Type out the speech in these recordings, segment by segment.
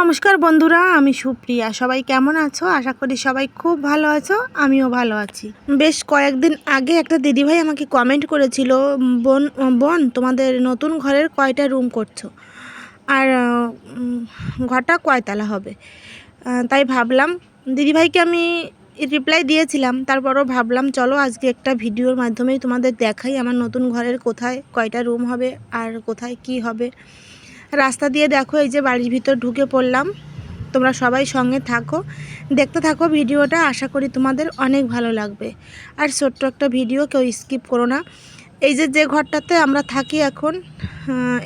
নমস্কার বন্ধুরা, আমি সুপ্রিয়া। সবাই কেমন আছো? আশা করি সবাই খুব ভালো আছো, আমিও ভালো আছি। বেশ কয়েকদিন আগে একটা দিদিভাই আমাকে কমেন্ট করেছিল, বোন বোন, তোমাদের নতুন ঘরের কয়টা রুম করছ? আর ঘরটা কয়তলা হবে? তাই ভাবলাম, দিদিভাইকে আমি রিপ্লাই দিয়েছিলাম। তারপরও ভাবলাম, চলো আজকে একটা ভিডিওর মাধ্যমেই তোমাদের দেখাই আমার নতুন ঘরের কোথায়, কয়টা রুম হবে, আর কোথায় কি হবে? রাস্তা দিয়ে দেখো, এই যে বাড়ির ভিতর ঢুকে পড়লাম। তোমরা সবাই সঙ্গে থাকো। দেখতে থাকো ভিডিওটা, আশা করি তোমাদের অনেক ভালো লাগবে। আর ছোট্ট একটা ভিডিও, কেউ স্কিপ করো না। এই যে যে ঘরটাতে আমরা থাকি এখন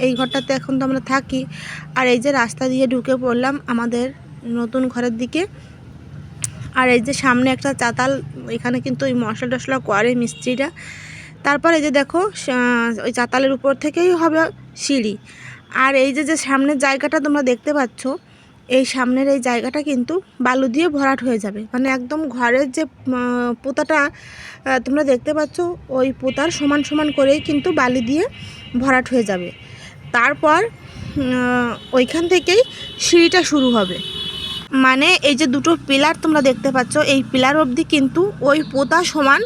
এই ঘরটাতে এখন তো আমরা থাকি। আর এই যে রাস্তা দিয়ে ঢুকে পড়লাম আমাদের নতুন ঘরের দিকে। আর এই যে সামনে একটা চাতাল, এখানে কিন্তু ওই মশলা টশলা করে মিস্ত্রিরা। তারপর এই যে দেখো ওই চাতালের উপর থেকেই হবে সিঁড়ি। আর এই যে যে সামনের জায়গাটা তোমরা দেখতে পাচ্ছ, এই সামনের এই জায়গাটা কিন্তু বালু দিয়ে ভরাট হয়ে যাবে। মানে একদম ঘরের যে পোতাটা তোমরা দেখতে পাচ্ছ, ওই পোতার সমান সমান করেই কিন্তু বালি দিয়ে ভরাট হয়ে যাবে। তারপর ওইখান থেকেই সিঁড়িটা শুরু হবে। মানে এই যে দুটো পিলার তোমরা দেখতে পাচ্ছ, এই পিলার অবধি কিন্তু ওই পোতা সমান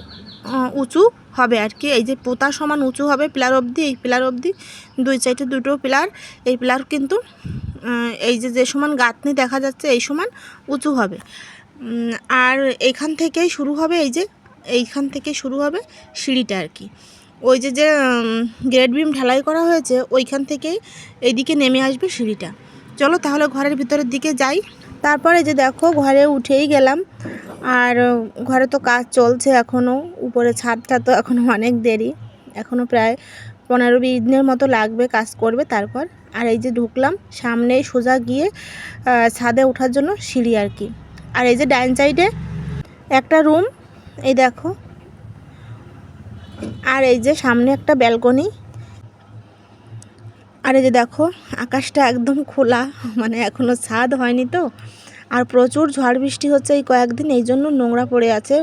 উঁচু হবে আর কি। এই যে পোতা সমান উঁচু হবে পিলার অবধি, এই পিলার অবধি দুই সাইডে দুটো পিলার, এই পিলার কিন্তু এই যে যে সমান গাঁথনি দেখা যাচ্ছে, এই সমান উঁচু হবে। আর এইখান থেকেই শুরু হবে এই যে, এইখান থেকে শুরু হবে সিঁড়িটা আর কি। ওই যে যে গ্রেড বিম ঢালাই করা হয়েছে, ওইখান থেকেই এইদিকে নেমে আসবে সিঁড়িটা। চলো তাহলে ঘরের ভিতরের দিকে যাই। তারপরে যে দেখো, ঘরে উঠেই গেলাম। আর ঘরে তো কাজ চলছে এখনও উপরে ছাদটা তো এখনও অনেক দেরি। এখনও প্রায় পনেরো বিশ দিনের মতো লাগবে কাজ করবে তারপর। আর এই যে ঢুকলাম, সামনেই সোজা গিয়ে ছাদে ওঠার জন্য সিঁড়ি আর কি। আর এই যে ডাইন সাইডে একটা রুম, এই দেখো। আর এই যে সামনে একটা ব্যালকনি। আর এই যে দেখো, আকাশটা একদম খোলা মানে এখনও ছাদ হয়নি তো। আর প্রচুর ঝড় বৃষ্টি হচ্ছে এই কয়েকদিন, এই জন্য নোংরা পড়ে আছে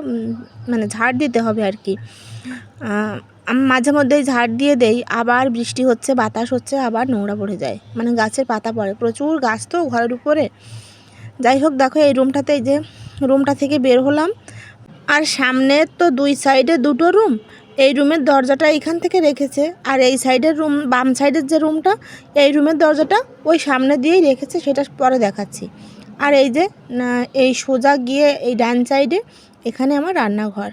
মানে ঝাড় দিতে হবে আর কি। আমি মাঝে মধ্যেই ঝাড় দিয়ে দেই, আবার বৃষ্টি হচ্ছে, বাতাস হচ্ছে, আবার নোংরা পড়ে যায়। মানে গাছের পাতা পড়ে, প্রচুর গাছ তো ঘরের উপরে। যাই হোক, দেখো এই রুমটাতে যে রুমটা থেকে বের হলাম। আর সামনে তো দুই সাইডে দুটো রুম, এই রুমের দরজাটা এইখান থেকে রেখেছে। আর এই সাইডের রুম, বাম সাইডের যে রুমটা, এই রুমের দরজাটা ওই সামনে দিয়েই রেখেছে, সেটা পরে দেখাচ্ছি। আর এই যে এই সোজা গিয়ে এই ডান সাইডে এখানে আমার রান্নাঘর।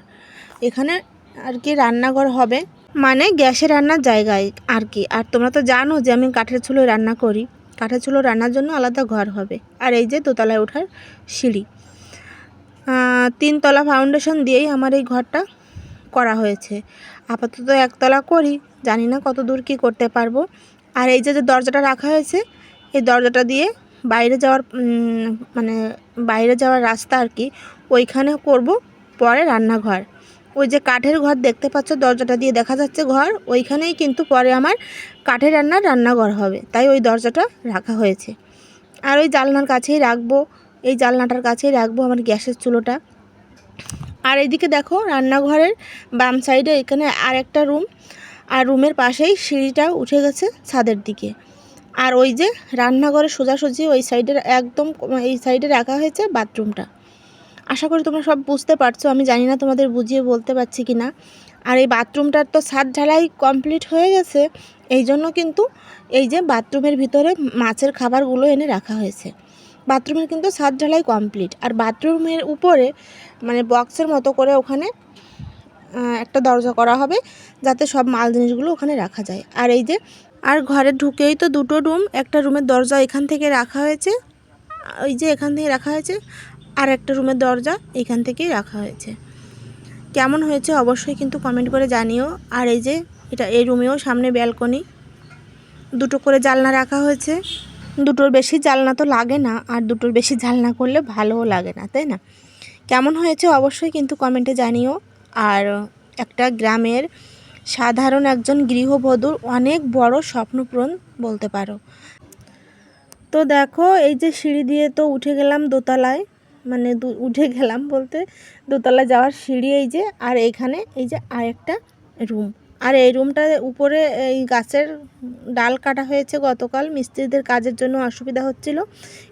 এখানে আর কি রান্নাঘর হবে। মানে গ্যাসে রান্নার জায়গায় আর কি। আর তোমরা তো জানো যে আমি কাঠের চুলোয় রান্না করি। কাঠের চুলো রান্নার জন্য আলাদা ঘর হবে। আর এই যে দোতলায় ওঠার সিঁড়ি। তিনতলা ফাউন্ডেশন দিয়েই আমার এই ঘরটা করা হয়েছে। আপাতত একতলা করি। জানি না কত দূর কী করতে পারব। আর এই যে যে দরজাটা রাখা হয়েছে, এই দরজাটা দিয়ে বাইরে যাওয়ার মানে বাইরে যাওয়ার রাস্তা আর কি, ওইখানে করব পরে রান্নাঘর। ওই যে কাঠের ঘর দেখতে পাচ্ছ, দরজাটা দিয়ে দেখা যাচ্ছে ঘর, ওইখানেই কিন্তু পরে আমার কাঠের রান্নার রান্নাঘর হবে। তাই ওই দরজাটা রাখা হয়েছে। আর ওই জানলার কাছেই রাখব, এই জানলাটার কাছেই রাখব আমার গ্যাসের চুলোটা। আর এদিকে দেখো, রান্নাঘরের বাম সাইডে এখানে আর একটা রুম, আর রুমের পাশেই সিঁড়িটা উঠে গেছে ছাদের দিকে। আর ওই যে রান্নাঘরের সোজাসুজি ওই সাইডের একদম এই সাইডে রাখা হয়েছে বাথরুমটা। আশা করি তোমরা সব বুঝতে পারছ, আমি জানি না তোমাদের বুঝিয়ে বলতে পারছি কি না আর এই বাথরুমটার তো ছাদ ঢালাই কমপ্লিট হয়ে গেছে, এই জন্য কিন্তু এই যে বাথরুমের ভিতরে মাছের খাবারগুলো এনে রাখা হয়েছে। বাথরুমের কিন্তু ছাদ ঢালাই কমপ্লিট, আর বাথরুমের উপরে মানে বক্সের মতো করে ওখানে একটা দরজা করা হবে, যাতে সব মাল জিনিসগুলো ওখানে রাখা যায়। আর এই যে আর ঘরে ঢুকেই তো দুটো রুম, একটা রুমের দরজা এখান থেকে রাখা হয়েছে, ওই যে এখান থেকে রাখা হয়েছে, আর একটা রুমের দরজা এখান থেকেই রাখা হয়েছে। কেমন হয়েছে অবশ্যই কিন্তু কমেন্ট করে জানিও। আর এই যে এটা, এই রুমেও সামনে ব্যালকনি দুটো করে জালনা রাখা হয়েছে। দুটোর বেশি জালনা তো লাগে না, আর দুটোর বেশি জালনা করলে ভালোও লাগে না, তাই না? কেমন হয়েছে অবশ্যই কিন্তু কমেন্টে জানিও। আর একটা গ্রামের সাধারণ একজন গৃহবধূর অনেক বড় স্বপ্নপূরণ বলতে পারো। তো দেখো, এই যে সিঁড়ি দিয়ে তো উঠে গেলাম দোতলায় মানে উঠে গেলাম বলতে, দোতলায় যাওয়ার সিঁড়ি এই যে, আর এইখানে এই যে আরেকটা রুম। আর এই রুমটা উপরে এই গাছের ডাল কাটা হয়েছে গতকাল, মিস্ত্রিদের কাজের জন্য অসুবিধা হচ্ছিল,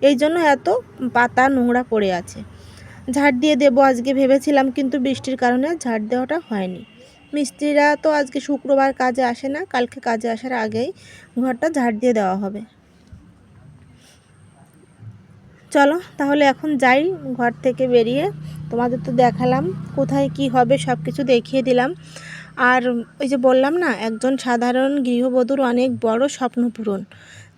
এই জন্য এত পাতা নোংরা পড়ে আছে। ঝাড় দিয়ে দেবো আজকে ভেবেছিলাম, কিন্তু বৃষ্টির কারণে ঝাড় দেওয়াটা হয়নি। মিস্ত্রিরা তো আজকে শুক্রবার কাজে আসে না, কালকে কাজে আসার আগেই ঘরটা ঝাড় দিয়ে দেওয়া হবে। চলো, তাহলে এখন যাই ঘর থেকে বেরিয়ে। তোমাদের তো দেখালাম কোথায় কি হবে সব কিছু দেখিয়ে দিলাম। আর ওই যে বললাম না, একজন সাধারণ গৃহবধূর অনেক বড় স্বপ্ন পূরণ।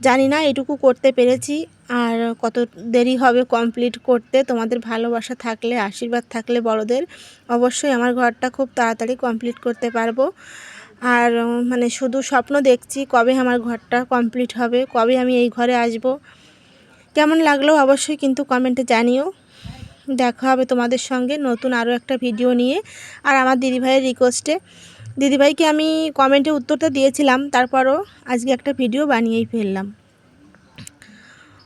জানি না, এটুকু করতে পেরেছি। আর কত দেরি হবে কমপ্লিট করতে, তোমাদের ভালোবাসা থাকলে, আশীর্বাদ থাকলে বড়দের, অবশ্যই আমার ঘরটা খুব তাড়াতাড়ি কমপ্লিট করতে পারব। আর মানে শুধু স্বপ্ন দেখছি কবে আমার ঘরটা কমপ্লিট হবে, কবে আমি এই ঘরে আসব। কেমন লাগল অবশ্যই কিন্তু কমেন্টে জানিও। দেখা হবে তোমাদের সঙ্গে নতুন আরও একটা ভিডিও নিয়ে। আর আমার দিদিভাইয়ের রিকোয়েস্টে দিদিভাইকে আমি কমেন্টে উত্তরটা দিয়েছিলাম, তারপরও আজকে একটা ভিডিও বানিয়েই ফেললাম।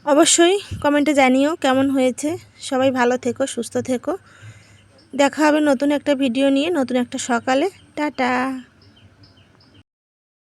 অবশ্যই কমেন্টে জানিও কেমন হয়েছে। সবাই ভালো থেকো, সুস্থ থেকো। দেখা হবে নতুন একটা ভিডিও নিয়ে, নতুন একটা সকালে। টাটা।